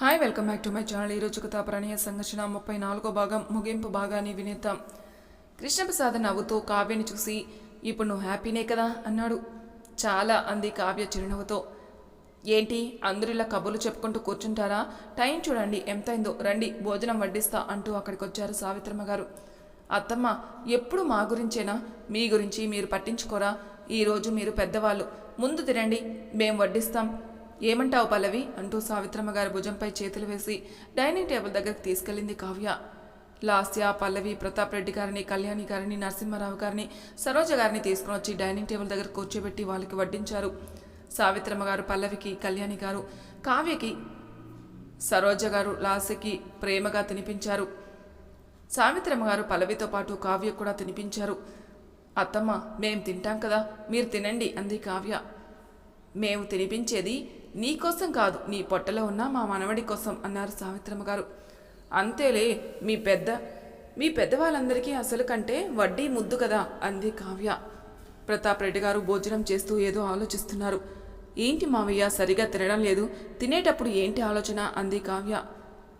Hi welcome back to my channel ఈరోజు కథ ప్రణయ సంఘర్షణ ముప్పై నాలుగో భాగం ముగింపు భాగాన్ని వినేద్దాం. కృష్ణప్రసాద్ నవ్వుతూ కావ్యని చూసి ఇప్పుడు నువ్వు హ్యాపీనే కదా? అన్నాడు. చాలా అంది కావ్య చిరునవ్వుతో. ఏంటి? అందరూ ఇలా కబుర్లు చెప్పుకుంటూ కూర్చుంటారా? టైం చూడండి ఎంతైందో. రండి భోజనం వడ్డిస్తా అంటూ అక్కడికి వచ్చారు సావిత్రమ్మ గారు. అత్తమ్మ ఎప్పుడు మా గురించేనా? మీ గురించి మీరు పట్టించుకోరా? ఈరోజు మీరు పెద్దవాళ్ళు. ముందు తినండి మేం వడ్డిస్తాం. ఏమంటావు పల్లవి? అంటూ సావిత్రమ్మ గారి భుజంపై చేతులు వేసి డైనింగ్ టేబుల్ దగ్గరికి తీసుకెళ్ళింది కావ్య. లాస్య పల్లవి ప్రతాప్ రెడ్డి గారిని కళ్యాణి గారిని నరసింహారావు గారిని సరోజ గారిని తీసుకుని వచ్చి డైనింగ్ టేబుల్ దగ్గర కూర్చోబెట్టి వాళ్ళకి వడ్డించారు. సావిత్రమ్మ గారు పల్లవికి కళ్యాణి గారు కావ్యకి సరోజ గారు లాస్యకి ప్రేమగా తినిపించారు. సావిత్రమ్మ గారు పల్లవితో పాటు కావ్య కూడా తినిపించారు. అత్తమ్మ మేం తింటాం కదా మీరు తినండి అంది కావ్య. మేము తినిపించేది నీకోసం కాదు నీ పొట్టలో ఉన్న మా మనవడి కోసం అన్నారు సావిత్రమ్మ గారు. అంతేలే మీ పెద్ద మీ పెద్దవాళ్ళందరికీ అసలు కంటే వడ్డీ ముద్దు కదా అంది కావ్య. ప్రతాప్ రెడ్డి గారు భోజనం చేస్తూ ఏదో ఆలోచిస్తున్నారు. ఏంటి మావయ్య సరిగా తినడం లేదు తినేటప్పుడు ఏంటి ఆలోచన అంది కావ్య.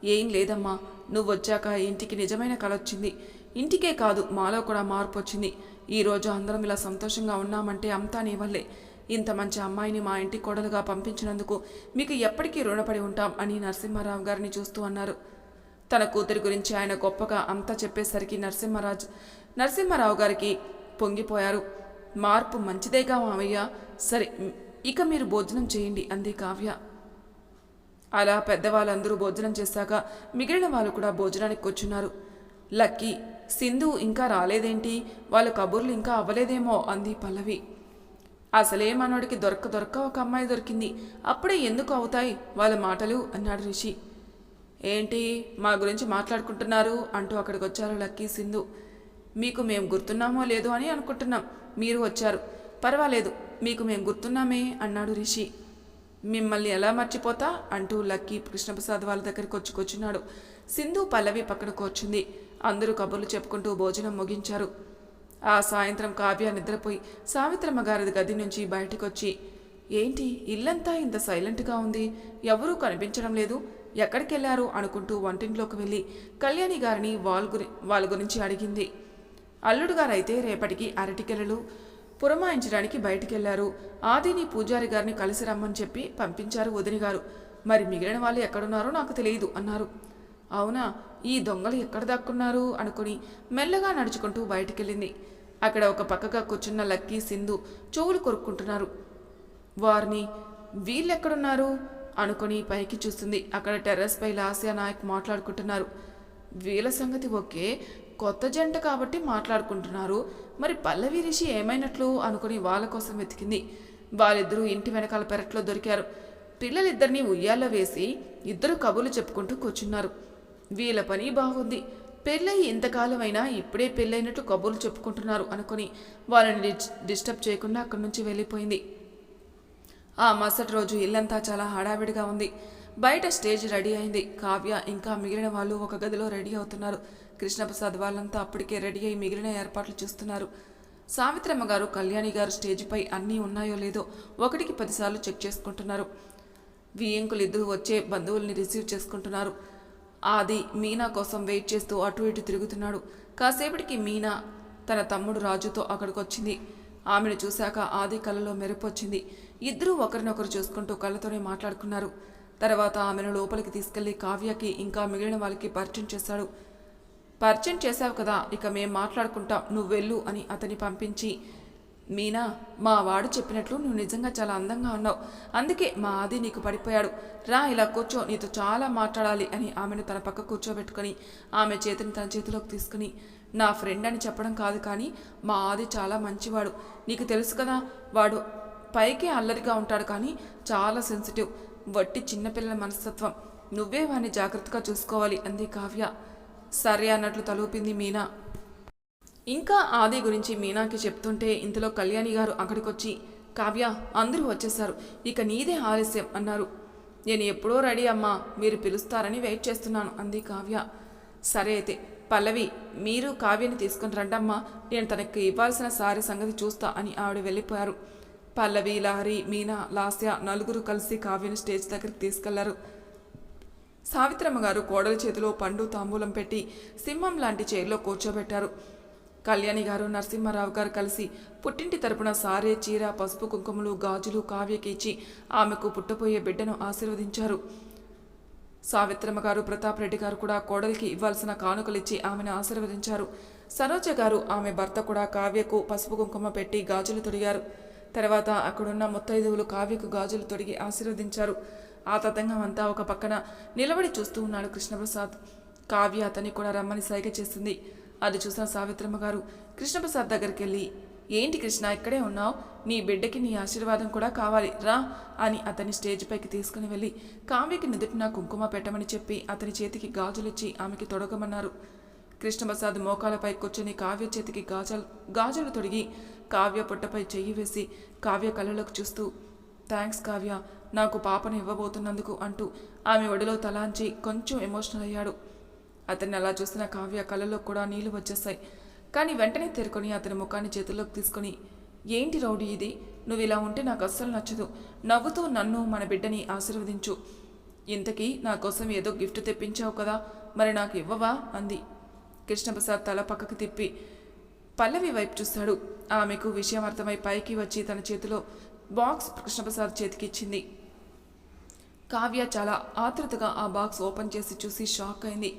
ఏం లేదమ్మా నువ్వు వచ్చాక ఇంటికి నిజమైన కళ వచ్చింది. ఇంటికే కాదు మాలో కూడా మార్పు వచ్చింది. ఈరోజు అందరం ఇలా సంతోషంగా ఉన్నామంటే అంతా నీ వల్లే. ఇంత మంచి అమ్మాయిని మా ఇంటి కోడలుగా పంపించినందుకు మీకు ఎప్పటికీ రుణపడి ఉంటాం అని నరసింహారావు గారిని చూస్తూ అన్నారు. తన కూతురి గురించి ఆయన గొప్పగా అంతా చెప్పేసరికి నరసింహరాజు నరసింహారావు గారికి పొంగిపోయారు. మార్పు మంచిదేగా మావయ్య సరే ఇక మీరు భోజనం చేయండి అంది కావ్య. అలా పెద్దవాళ్ళందరూ భోజనం చేశాక మిగిలిన వాళ్ళు కూడా భోజనానికి కూర్చున్నారు. లక్కీ సింధు ఇంకా రాలేదేంటి? వాళ్ళ కబుర్లు ఇంకా అవ్వలేదేమో అంది పల్లవి. అసలే మనోడికి దొరక్క దొరక్క ఒక అమ్మాయి దొరికింది. అప్పుడే ఎందుకు అవుతాయి వాళ్ళ మాటలు? అన్నాడు రిషి. ఏంటి? మా గురించి మాట్లాడుకుంటున్నారు అంటూ అక్కడికి వచ్చారు లక్కీ సింధు. మీకు మేము గుర్తున్నామో లేదో అని అనుకుంటున్నాం. మీరు వచ్చారు. పర్వాలేదు మీకు మేము గుర్తున్నామే అన్నాడు రిషి. మిమ్మల్ని ఎలా మర్చిపోతా అంటూ లక్కీ కృష్ణప్రసాద్ వాళ్ళ దగ్గరికి వచ్చి కూర్చున్నాడు. సింధు పల్లవి పక్కన కూర్చుంది. అందరూ కబుర్లు చెప్పుకుంటూ భోజనం ముగించారు. ఆ సాయంత్రం కావ్య నిద్రపోయి సావిత్రమ్మ గారి గది నుంచి బయటకొచ్చి ఏంటి ఇల్లంతా ఇంత సైలెంట్గా ఉంది? ఎవరూ కనిపించడం లేదు. ఎక్కడికెళ్ళారు? అనుకుంటూ వంటింట్లోకి వెళ్ళి కళ్యాణి గారిని వాళ్ళ గురి వాళ్ళ గురించి అడిగింది. అల్లుడు గారైతే రేపటికి అరటికెలలు పురమాయించడానికి బయటికెళ్ళారు. ఆదిని పూజారి గారిని కలిసి రమ్మని చెప్పి పంపించారు వదిని గారు మరి మిగిలిన వాళ్ళు ఎక్కడున్నారో నాకు తెలియదు అన్నారు. అవునా? ఈ దొంగలు ఎక్కడ దాక్కున్నారు అనుకుని మెల్లగా నడుచుకుంటూ బయటికెళ్ళింది. అక్కడ ఒక పక్కగా కూర్చున్న లక్కీ సింధు చెవులు కొరుక్కుంటున్నారు. వారిని వీళ్ళెక్కడున్నారు? అనుకుని పైకి చూస్తుంది. అక్కడ టెర్రస్ పై నాయక్ మాట్లాడుకుంటున్నారు. వీళ్ళ సంగతి ఓకే. కొత్త జంట కాబట్టి మాట్లాడుకుంటున్నారు. మరి పల్లవి రిషి ఏమైనట్లు? అనుకుని వాళ్ళ కోసం వెతికింది. వాళ్ళిద్దరూ ఇంటి వెనకాల పెరట్లో దొరికారు. పిల్లలిద్దరినీ ఉయ్యాల్లో వేసి ఇద్దరు కబుర్లు చెప్పుకుంటూ కూర్చున్నారు. వీళ్ళ పని బాగుంది. పెళ్ళయి ఇంతకాలమైనా ఇప్పుడే పెళ్ళైనట్టు కబుర్లు చెప్పుకుంటున్నారు అనుకుని వాళ్ళని డిస్- డిస్టర్బ్ చేయకుండా అక్కడి నుంచి వెళ్ళిపోయింది. ఆ మరుసటి రోజు ఇల్లంతా చాలా హడావిడిగా ఉంది. బయట స్టేజ్ రెడీ అయింది. కావ్య ఇంకా మిగిలిన వాళ్ళు ఒక గదిలో రెడీ అవుతున్నారు. కృష్ణప్రసాద్ వాళ్ళంతా అప్పటికే రెడీ అయి మిగిలిన ఏర్పాట్లు చూస్తున్నారు. సావిత్రమ్మ గారు కళ్యాణి గారు స్టేజ్పై అన్నీ ఉన్నాయో లేదో ఒకటికి పదిసార్లు చెక్ చేసుకుంటున్నారు. వియంకులు ఇద్దరు వచ్చే బంధువుల్ని రిసీవ్ చేసుకుంటున్నారు. ఆది మీనా కోసం వెయిట్ చేస్తూ అటు ఇటు తిరుగుతున్నాడు. కాసేపటికి మీనా తన తమ్ముడు రాజుతో అక్కడికి వచ్చింది ఆమెను చూశాక ఆది కళ్ళలో మెరుపొచ్చింది. ఇద్దరూ ఒకరినొకరు చూసుకుంటూ కళ్ళతోనే మాట్లాడుకున్నారు. తర్వాత ఆమెను లోపలికి తీసుకెళ్ళి కావ్యకి ఇంకా మిగిలిన వాళ్ళకి పరిచయం చేశాడు. పరిచయం చేశావు కదా ఇక మేం మాట్లాడుకుంటాం నువ్వు వెళ్ళు అని అతని పంపించి మీనా మా వాడు చెప్పినట్లు నువ్వు నిజంగా చాలా అందంగా ఉన్నావు. అందుకే మా ఆది నీకు పడిపోయాడు. రా ఇలా కూర్చో నీతో చాలా మాట్లాడాలి అని ఆమెను తన పక్క కూర్చోబెట్టుకొని ఆమె చేతిని తన చేతిలోకి తీసుకుని నా ఫ్రెండ్ అని చెప్పడం కాదు కానీ మా ఆది చాలా మంచివాడు. నీకు తెలుసు కదా వాడు పైకే అల్లరిగా ఉంటాడు కానీ చాలా సెన్సిటివ్ వట్టి చిన్నపిల్లల మనస్తత్వం. నువ్వే వాడిని జాగ్రత్తగా చూసుకోవాలి అంది కావ్య. సరే అన్నట్లు తలూపింది మీనా. ఇంకా ఆది గురించి మీనాకి చెప్తుంటే ఇంతలో కళ్యాణి గారు అక్కడికొచ్చి కావ్య అందరూ వచ్చేశారు. ఇక నీదే ఆలస్యం అన్నారు. నేను ఎప్పుడో రెడీ అమ్మా. మీరు పిలుస్తారని వెయిట్ చేస్తున్నాను అంది కావ్య. సరే అయితే పల్లవి మీరు కావ్యని తీసుకుని రండమ్మా. నేను తనకి ఇవ్వాల్సిన సారీ సంగతి చూస్తా అని ఆవిడ వెళ్ళిపోయారు. పల్లవి లహరి మీనా లాస్య నలుగురు కలిసి కావ్యని స్టేజ్ దగ్గరికి తీసుకెళ్ళారు. సావిత్రమ్మ గారు కోడలి చేతిలో పండు తాంబూలం పెట్టి సింహం లాంటి చైర్లో కూర్చోబెట్టారు. కళ్యాణి గారు నరసింహారావు గారు కలిసి పుట్టింటి తరపున సారే చీర పసుపు కుంకుమలు గాజులు కావ్యకి ఇచ్చి ఆమెకు పుట్టబోయే బిడ్డను ఆశీర్వదించారు. సావిత్రమ్మ గారు ప్రతాప్ రెడ్డి గారు కూడా కోడలికి ఇవ్వాల్సిన కానుకలిచ్చి ఆమెను ఆశీర్వదించారు. సరోజ గారు ఆమె భర్త కూడా కావ్యకు పసుపు కుంకుమ పెట్టి గాజులు తొడిగారు. తర్వాత అక్కడున్న ముత్తైదువులు కావ్యకు గాజులు తొడిగి ఆశీర్వదించారు. ఆ తతంగం అంతా ఒక పక్కన నిలబడి చూస్తూ ఉన్నాడు కృష్ణప్రసాద్. కావ్య అతన్ని కూడా రమ్మని సైగ చేస్తుంది అది చూసిన సావిత్రమ్మ గారు కృష్ణప్రసాద్ దగ్గరికి వెళ్ళి ఏంటి కృష్ణ ఇక్కడే ఉన్నావు? నీ బిడ్డకి నీ ఆశీర్వాదం కూడా కావాలి రా అని అతని స్టేజ్ పైకి తీసుకుని వెళ్ళి కావ్యకి నుదుటిన కుంకుమ పెట్టమని చెప్పి అతని చేతికి గాజులిచ్చి ఆమెకి తొడగమన్నారు. కృష్ణప్రసాద్ మోకాలపై కూర్చొని కావ్య చేతికి గాజలు గాజులు తొడిగి కావ్య పుట్టపై చెయ్యి వేసి కావ్య కళ్ళలోకి చూస్తూ థ్యాంక్స్ కావ్య నాకు పాపను ఇవ్వబోతున్నందుకు అంటూ ఆమె ఒడిలో తలాంచి కొంచెం ఎమోషనల్ అయ్యాడు. అతన్ని అలా చూసిన కావ్య కళ్ళలో కూడా నీళ్ళు వచ్చేస్తాయి. కానీ వెంటనే తేరుకొని అతని ముఖాన్ని చేతుల్లోకి తీసుకొని ఏంటి రౌడీ ఇది? నువ్వు ఇలా ఉంటే నాకు అస్సలు నచ్చదు. నవ్వుతూ నన్ను మన బిడ్డని ఆశీర్వదించు. ఇంతకీ నా కోసం ఏదో గిఫ్ట్ తెప్పించావు కదా మరి నాకు ఇవ్వవా? అంది. కృష్ణప్రసాద్ తల పక్కకు తిప్పి పల్లవి వైపు చూస్తాడు. ఆమెకు విషయం అర్థమై పైకి వచ్చి తన చేతిలో బాక్స్ కృష్ణప్రసాద్ చేతికిచ్చింది కావ్య చాలా ఆతృతగా ఆ బాక్స్ ఓపెన్ చేసి చూసి షాక్ అయింది.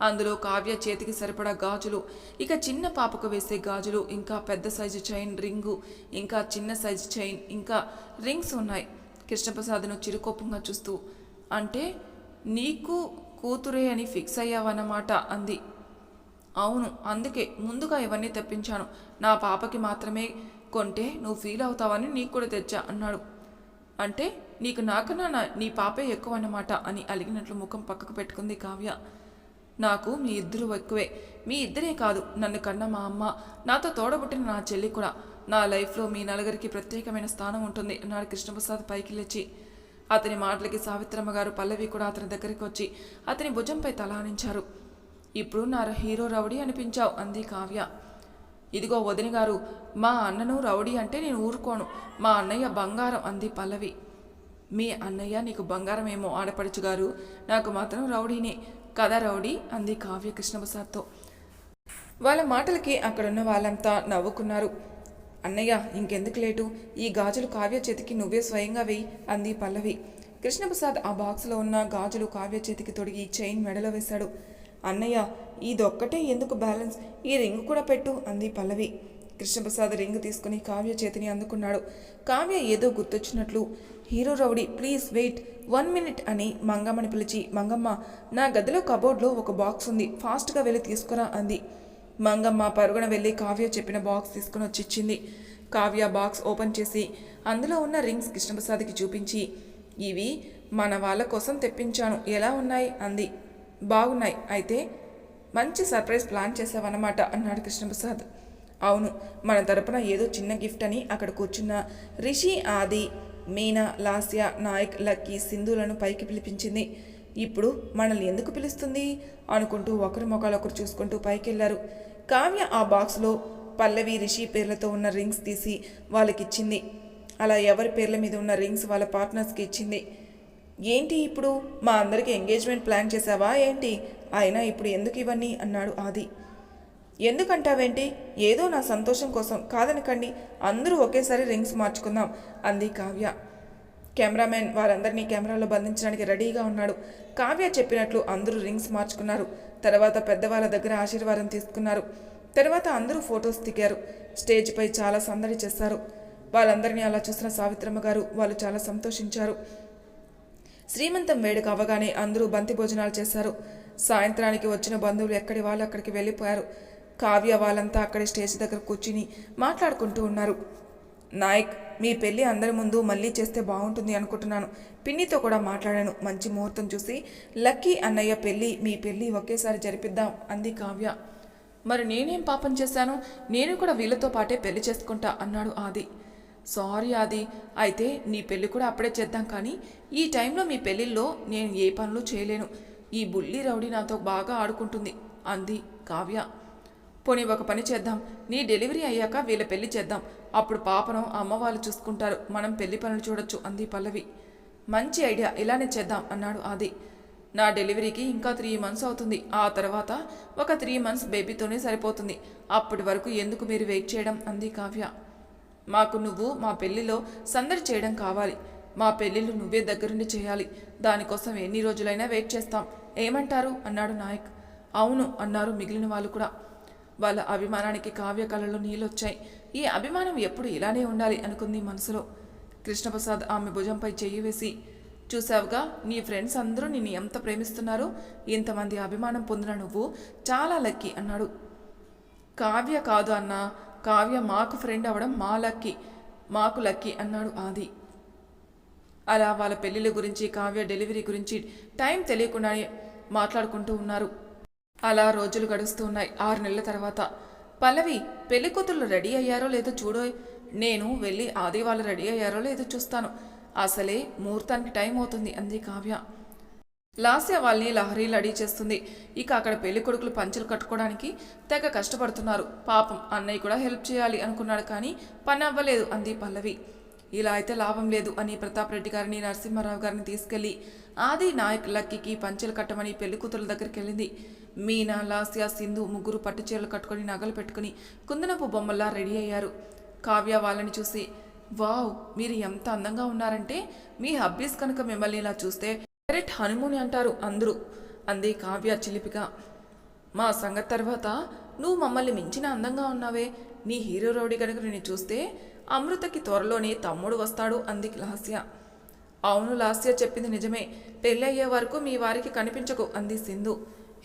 అందులో కావ్య చేతికి సరిపడా గాజులు ఇక చిన్న పాపకు వేసే గాజులు ఇంకా పెద్ద సైజు చైన్ రింగు ఇంకా చిన్న సైజు చైన్ ఇంకా రింగ్స్ ఉన్నాయి. కృష్ణప్రసాద్ను చిరుకోపంగా చూస్తూ అంటే నీకు కూతురే అని ఫిక్స్ అయ్యావన్నమాట అంది. అవును అందుకే ముందుగా ఇవన్నీ తెప్పించాను. నా పాపకి మాత్రమే కొంటే నువ్వు ఫీల్ అవుతావని నీకు కూడా తెచ్చా అన్నాడు. అంటే నీకు నాకన్నా నా నీ పాపే ఎక్కువ అన్నమాట అని అలిగినట్లు ముఖం పక్కకు పెట్టుకుంది కావ్య. నాకు మీ ఇద్దరు ఎక్కువే. మీ ఇద్దరే కాదు నన్ను కన్న మా అమ్మ. నాతో తోడబుట్టిన నా చెల్లి కూడా. నా లైఫ్లో మీ నలుగురికి ప్రత్యేకమైన స్థానం ఉంటుంది. అన్నాడు కృష్ణప్రసాద్ పైకి లేచి అతని మాటలకి సావిత్రమ్మ గారు పల్లవి కూడా అతని దగ్గరికి వచ్చి అతని భుజంపై తలానించారు ఇప్పుడు నా హీరో రౌడీ అనిపించావు అంది కావ్య. ఇదిగో వదిన గారు మా అన్నను రౌడీ అంటే నేను ఊరుకోను. మా అన్నయ్య బంగారం అంది పల్లవి. మీ అన్నయ్య నీకు బంగారమేమో ఆడపడుచు గారు. నాకు మాత్రం రౌడీనే. కదా రౌడీ అంది కావ్య కృష్ణప్రసాద్తో. వాళ్ళ మాటలకి అక్కడున్న వాళ్ళంతా నవ్వుకున్నారు. అన్నయ్య ఇంకెందుకు లేటు? ఈ గాజులు కావ్య చేతికి నువ్వే స్వయంగా వెయ్యి అంది పల్లవి. కృష్ణప్రసాద్ ఆ బాక్స్లో ఉన్న గాజులు కావ్య చేతికి తొడిగి చైన్ మెడలో వేశాడు. అన్నయ్య ఇదొక్కటే ఎందుకు బ్యాలెన్స్? ఈ రింగ్ కూడా పెట్టు అంది పల్లవి. కృష్ణప్రసాద్ రింగ్ తీసుకుని కావ్య చేతిని అందుకున్నాడు. కావ్య ఏదో గుర్తొచ్చినట్లు hero rowdy please wait one minute అని మంగమ్మని పిలిచి మంగమ్మ నా గదిలో కబోర్డ్లో ఒక బాక్స్ ఉంది ఫాస్ట్గా వెళ్ళి తీసుకురా అంది. మంగమ్మ పరుగున వెళ్ళి కావ్య చెప్పిన బాక్స్ తీసుకుని వచ్చి ఇచ్చింది కావ్య బాక్స్ ఓపెన్ చేసి అందులో ఉన్న రింగ్స్ కృష్ణప్రసాద్కి చూపించి ఇవి మన వాళ్ళ కోసం తెప్పించాను ఎలా ఉన్నాయి? అంది. బాగున్నాయి అయితే మంచి సర్ప్రైజ్ ప్లాన్ చేసావన్నమాట అన్నాడు కృష్ణప్రసాద్. అవును మన తరపున ఏదో చిన్న గిఫ్ట్ అని అక్కడ కూర్చున్న రిషి ఆది మీనా లాస్య నాయక్ లక్కీ సింధులను పైకి పిలిపించింది. ఇప్పుడు మనల్ని ఎందుకు పిలుస్తుంది? అనుకుంటూ ఒకరి ఒకరు చూసుకుంటూ పైకి వెళ్ళారు కావ్య ఆ బాక్స్లో పల్లవి రిషి పేర్లతో ఉన్న రింగ్స్ తీసి వాళ్ళకిచ్చింది. అలా ఎవరి పేర్ల మీద ఉన్న రింగ్స్ వాళ్ళ పార్ట్నర్స్కి ఇచ్చింది. ఏంటి ఇప్పుడు? మా అందరికి ఎంగేజ్మెంట్ ప్లాన్ చేసావా? ఏంటి? అయినా ఇప్పుడు ఎందుకు ఇవన్నీ? అన్నాడు ఆది. ఎందుకంటావేంటి? ఏదో నా సంతోషం కోసం కాదనకండి అందరూ ఒకేసారి రింగ్స్ మార్చుకుందాం అంది కావ్య. కెమెరామెన్ వారందరినీ కెమెరాలో బంధించడానికి రెడీగా ఉన్నాడు. కావ్య చెప్పినట్లు అందరూ రింగ్స్ మార్చుకున్నారు. తర్వాత పెద్దవాళ్ళ దగ్గర ఆశీర్వాదం తీసుకున్నారు. తర్వాత అందరూ ఫొటోస్ దిగారు. స్టేజ్పై చాలా సందడి చేశారు. వాళ్ళందరినీ అలా చూసిన సావిత్రమ్మ గారు వాళ్ళు చాలా సంతోషించారు. శ్రీమంతం వేడుక అవగానే అందరూ బంతి భోజనాలు చేశారు. సాయంత్రానికి వచ్చిన బంధువులు ఎక్కడి వాళ్ళు అక్కడికి వెళ్ళిపోయారు. కావ్య వాళ్ళంతా అక్కడే స్టేజ్ దగ్గర కూర్చుని మాట్లాడుకుంటూ ఉన్నారు. నాయక్ మీ పెళ్ళి అందరి ముందు మళ్ళీ చేస్తే బాగుంటుంది అనుకుంటున్నాను. పిన్నితో కూడా మాట్లాడాను. మంచి ముహూర్తం చూసి లక్కీ అన్నయ్య పెళ్ళి మీ పెళ్ళి ఒకేసారి జరిపిద్దాం అంది కావ్య. మరి నేనేం పాపం చేశాను? నేను కూడా వీళ్ళతో పాటే పెళ్ళి చేసుకుంటా అన్నాడు ఆది. సారీ ఆది అయితే నీ పెళ్ళి కూడా అప్పుడే చేద్దాం కానీ ఈ టైంలో మీ పెళ్ళిల్లో నేను ఏ పనులు చేయలేను. ఈ బుల్లి రౌడీ నాతో బాగా ఆడుకుంటుంది అంది కావ్య. పోనీ ఒక పని చేద్దాం. నీ డెలివరీ అయ్యాక వీళ్ళ పెళ్ళి చేద్దాం. అప్పుడు పాపను అమ్మ వాళ్ళు చూసుకుంటారు. మనం పెళ్ళి పనులు చూడొచ్చు అంది పల్లవి. మంచి ఐడియా ఇలానే చేద్దాం అన్నాడు ఆది. నా డెలివరీకి ఇంకా త్రీ మంత్స్ అవుతుంది. ఆ తర్వాత ఒక త్రీ మంత్స్ బేబీతోనే సరిపోతుంది. అప్పటి వరకు ఎందుకు మీరు వెయిట్ చేయడం? అంది కావ్య. మాకు నువ్వు మా పెళ్ళిలో సందడి చేయడం కావాలి. మా పెళ్ళిళ్ళు నువ్వే దగ్గరుండి చేయాలి. దానికోసం ఎన్ని రోజులైనా వెయిట్ చేస్తాం. ఏమంటారు? అన్నాడు నాయక్. అవును అన్నారు మిగిలిన వాళ్ళు కూడా. వాళ్ళ అభిమానానికి కావ్య కళలో నీళ్ళొచ్చాయి. ఈ అభిమానం ఎప్పుడు ఇలానే ఉండాలి అనుకుంది మనసులో. కృష్ణప్రసాద్ ఆమె భుజంపై చెయ్యి వేసి చూసావుగా నీ ఫ్రెండ్స్ అందరూ నిన్ను ఎంత ప్రేమిస్తున్నారో ఇంతమంది అభిమానం పొందిన నువ్వు చాలా లక్కీ అన్నాడు. కావ్య కాదు అన్న కావ్య మాకు ఫ్రెండ్ అవ్వడం మా లక్కీ మాకు లక్కీ అన్నాడు ఆది. అలా వాళ్ళ పెళ్ళిళ్ళ గురించి కావ్య డెలివరీ గురించి టైం తెలియకుండానే మాట్లాడుకుంటూ ఉన్నారు. అలా రోజులు గడుస్తున్నాయి. ఆరు నెలల తర్వాత. పల్లవి పెళ్ళి కూతుళ్ళు రెడీ అయ్యారో లేదో చూడో నేను వెళ్ళి ఆది వాళ్ళు రెడీ అయ్యారో లేదో చూస్తాను. అసలే ముహూర్తానికి టైం అవుతుంది అంది కావ్య. లాస్య వాళ్ళని లహరీలు లడీ చేస్తుంది. ఇక అక్కడ పెళ్ళి కొడుకులు పంచులు కట్టుకోవడానికి తెగ కష్టపడుతున్నారు. పాపం అన్నయ్య కూడా హెల్ప్ చేయాలి అనుకున్నాడు కానీ పని అవ్వలేదు అంది పల్లవి. ఇలా అయితే లాభం లేదు అని ప్రతాప్ రెడ్డి గారిని నరసింహారావు గారిని తీసుకెళ్ళి ఆది నాయక్ లక్కీకి పంచెలు కట్టమని పెళ్ళి కూతురు దగ్గరికి వెళ్ళింది. మీనా లాస్య సింధు ముగ్గురు పట్టు చీరలు కట్టుకొని నగలు పెట్టుకుని కుందనపు బొమ్మల్లా రెడీ అయ్యారు. కావ్య వాళ్ళని చూసి వావ్ మీరు ఎంత అందంగా ఉన్నారంటే మీ హబ్బీస్ కనుక మిమ్మల్ని ఇలా చూస్తే డైరెక్ట్ హనుమూని అంటారు అందరూ అంది కావ్య చిలిపిగా. మా సంగతి తర్వాత నువ్వు మమ్మల్ని మించిన అందంగా ఉన్నావే నీ హీరో రౌడీ కనుక నేను చూస్తే అమృతకి త్వరలోనే తమ్ముడు వస్తాడు అంది లాస్య. అవును లాస్య చెప్పింది నిజమే. పెళ్ళయ్యే వరకు మీ వారికి కనిపించకు అంది సింధు.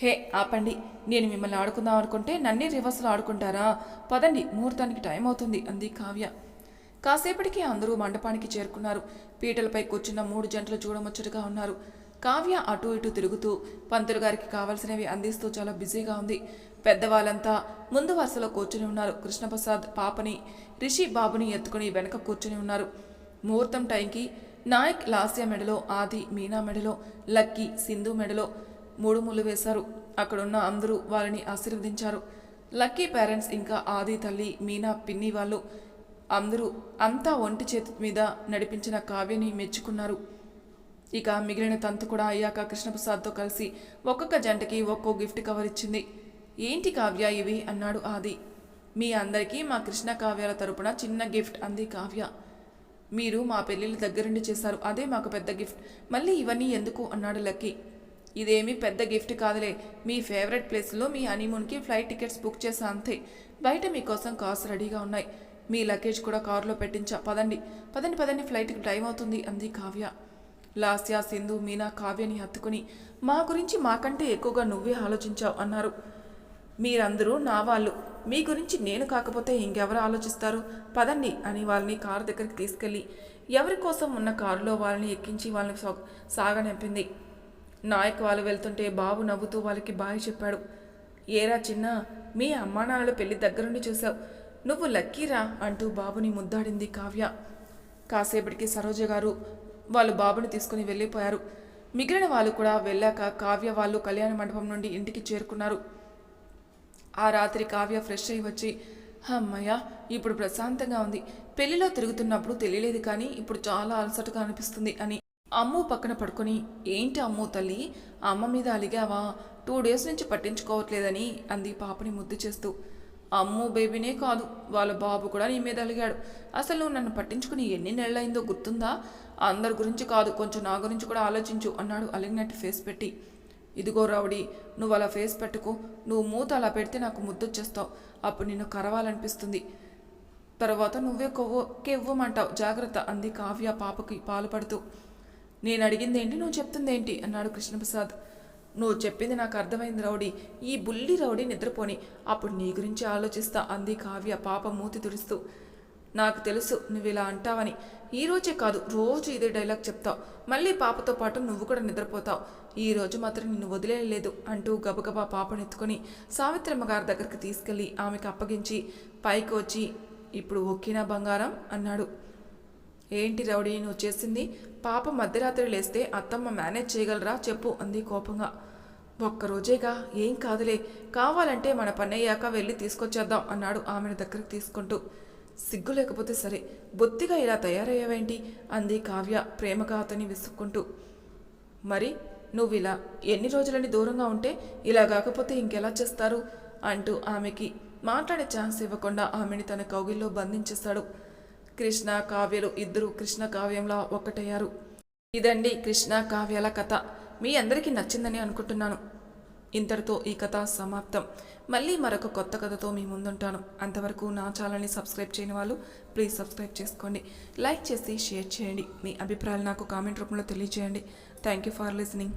హే ఆపండి. నేను మిమ్మల్ని ఆడుకుందాం అనుకుంటే నన్నే రివర్స్లో ఆడుకుంటారా? పదండి ముహూర్తానికి టైం అవుతుంది అంది కావ్య. కాసేపటికి అందరూ మండపానికి చేరుకున్నారు. పీటలపై కూర్చున్న మూడు జంటలు చూడముచ్చటగా ఉన్నారు. కావ్య అటు ఇటు తిరుగుతూ పంతులు గారికి కావలసినవి అందిస్తూ చాలా బిజీగా ఉంది. పెద్దవాళ్ళంతా ముందు వరుసలో కూర్చుని ఉన్నారు. కృష్ణప్రసాద్ పాపని రిషి బాబుని ఎత్తుకుని వెనక కూర్చుని ఉన్నారు. ముహూర్తం టైంకి నాయక్ లాస్య మెడలో ఆది మీనా మెడలో లక్కీ సింధు మెడలో మూడు ముళ్ళు వేశారు. అక్కడున్న అందరూ వారిని ఆశీర్వదించారు. లక్కీ పేరెంట్స్ ఇంకా ఆది తల్లి మీనా పిన్ని వాళ్ళు అందరూ అంతా ఒంటి చేతి మీద నడిపించిన కావ్యని మెచ్చుకున్నారు. ఇక మిగిలిన తంతు కూడా అయ్యాక కృష్ణప్రసాద్తో కలిసి ఒక్కొక్క జంటకి ఒక్కో గిఫ్ట్ కవర్ ఇచ్చింది. ఏంటి కావ్య ఇవి? అన్నాడు ఆది. మీ అందరికీ మా కృష్ణ కావ్యాల తరపున చిన్న గిఫ్ట్ అంది కావ్య. మీరు మా పెళ్ళిళ్ళు దగ్గరుండి చేశారు. అదే మాకు పెద్ద గిఫ్ట్. మళ్ళీ ఇవన్నీ ఎందుకు? అన్నాడు లక్కీ. ఇదేమీ పెద్ద గిఫ్ట్ కాదులే. మీ ఫేవరెట్ ప్లేస్లో మీ హనీమూన్కి ఫ్లైట్ టికెట్స్ బుక్ చేసా అంతే. బయట మీకోసం కార్స్ రెడీగా ఉన్నాయి. మీ లగేజ్ కూడా కారులో పెట్టించా. పదండి. పదండి పదండి. ఫ్లైట్కి టైం అవుతుంది అంది కావ్య. లాస్యా సింధు మీనా కావ్యని హత్తుకుని మా గురించి మాకంటే ఎక్కువగా నువ్వే ఆలోచించావు అన్నారు. మీరందరూ నా వాళ్ళు. మీ గురించి నేను కాకపోతే ఇంకెవరు ఆలోచిస్తారు? పదండి అని వాళ్ళని కారు దగ్గరికి తీసుకెళ్ళి ఎవరి కోసం ఉన్న కారులో వాళ్ళని ఎక్కించి వాళ్ళని సాగనింపింది నాయక్ వాళ్ళు వెళ్తుంటే బాబు నవ్వుతూ వాళ్ళకి బాయ్ చెప్పాడు. ఏరా చిన్న మీ అమ్మానాన్నల పెళ్ళి దగ్గరుండి చూసావు నువ్వు లక్కీరా అంటూ బాబుని ముద్దాడింది కావ్య. కాసేపటికి సరోజ గారు వాళ్ళు బాబుని తీసుకుని వెళ్ళిపోయారు. మిగిలిన వాళ్ళు కూడా వెళ్ళాక కావ్య వాళ్ళు కళ్యాణ మండపం నుండి ఇంటికి చేరుకున్నారు. ఆ రాత్రి కావ్య ఫ్రెష్ అయి వచ్చి అమ్మయ్య ఇప్పుడు ప్రశాంతంగా ఉంది. పెళ్ళిలో తిరుగుతున్నప్పుడు తెలియలేదు కానీ ఇప్పుడు చాలా అలసటగా అనిపిస్తుంది అని అమ్ము పక్కన పడుకొని ఏంటి అమ్ము తల్లి అమ్మ మీద అలిగావా? టూ డేస్ నుంచి పట్టించుకోవట్లేదని అంది పాపని ముద్దు చేస్తూ. అమ్ము బేబీనే కాదు వాళ్ళ బాబు కూడా నీ మీద అలిగాడు. అసలు నువ్వు నన్ను పట్టించుకుని ఎన్ని నెలలైందో గుర్తుందా? అందరి గురించి కాదు కొంచెం నా గురించి కూడా ఆలోచించు అన్నాడు అలిగినట్టు ఫేస్ పెట్టి. ఇదిగో రావుడి నువ్వు అలా ఫేస్ పెట్టుకో. నువ్వు మూత అలా పెడితే నాకు ముద్దొచ్చేస్తావు. అప్పుడు నిన్ను కరవాలనిపిస్తుంది. తర్వాత నువ్వే కొవ్వు కెవ్వమంటావు. జాగ్రత్త అంది కావ్య పాపకి పాలు పడుతూ నేను అడిగింది ఏంటి నువ్వు చెప్తుంది ఏంటి అన్నాడు కృష్ణప్రసాద్. నువ్వు చెప్పింది నాకు అర్థమైంది రౌడీ. ఈ బుల్లి రౌడీ నిద్రపోని. అప్పుడు నీ గురించి ఆలోచిస్తా అంది కావ్య పాప మూతి తుడుస్తూ. నాకు తెలుసు నువ్వు ఇలా అంటావని. ఈ రోజే కాదు రోజు ఇదే డైలాగ్ చెప్తావు మళ్ళీ పాపతో పాటు నువ్వు కూడా నిద్రపోతావు. ఈ రోజు మాత్రం నిన్ను వదిలేయలేదు అంటూ గబగబా పాపనెత్తుకొని సావిత్రమ్మ గారి దగ్గరికి తీసుకెళ్ళి ఆమెకు అప్పగించి పైకి వచ్చి ఇప్పుడు ఒక్కినా బంగారం? అన్నాడు. ఏంటి రౌడీ నువ్వు చేసింది? పాప మధ్యరాత్రి లేస్తే అత్తమ్మ మేనేజ్ చేయగలరా? చెప్పు అంది కోపంగా. ఒక్కరోజేగా? ఏం కాదులే. కావాలంటే మన పని అయ్యాక వెళ్ళి తీసుకొచ్చేద్దాం అన్నాడు ఆమెను దగ్గరికి తీసుకుంటూ. సిగ్గు లేకపోతే సరే బొత్తిగా ఇలా తయారయ్యావేంటి? అంది కావ్య ప్రేమగా అతని విసుక్కుంటూ. మరి నువ్వు ఇలా ఎన్ని రోజులని దూరంగా ఉంటే ఇలా కాకపోతే ఇంకెలా చేస్తారు? అంటూ ఆమెకి మాట్లాడే ఛాన్స్ ఇవ్వకుండా ఆమెని తన కౌగిల్లో బంధించేస్తాడు కృష్ణ కావ్యలు ఇద్దరు కృష్ణ కావ్యంలా ఒక్కటయ్యారు. ఇదండి కృష్ణ కావ్యాల కథ. మీ అందరికీ నచ్చిందని అనుకుంటున్నాను. ఇంతటితో ఈ కథ సమాప్తం. మళ్ళీ మరొక కొత్త కథతో మీ ముందుంటాను. అంతవరకు నా ఛానల్ని సబ్స్క్రైబ్ చేయని వాళ్ళు ప్లీజ్ సబ్స్క్రైబ్ చేసుకోండి. లైక్ చేసి షేర్ చేయండి. మీ అభిప్రాయాలు నాకు కామెంట్ రూపంలో తెలియజేయండి. Thank you for listening.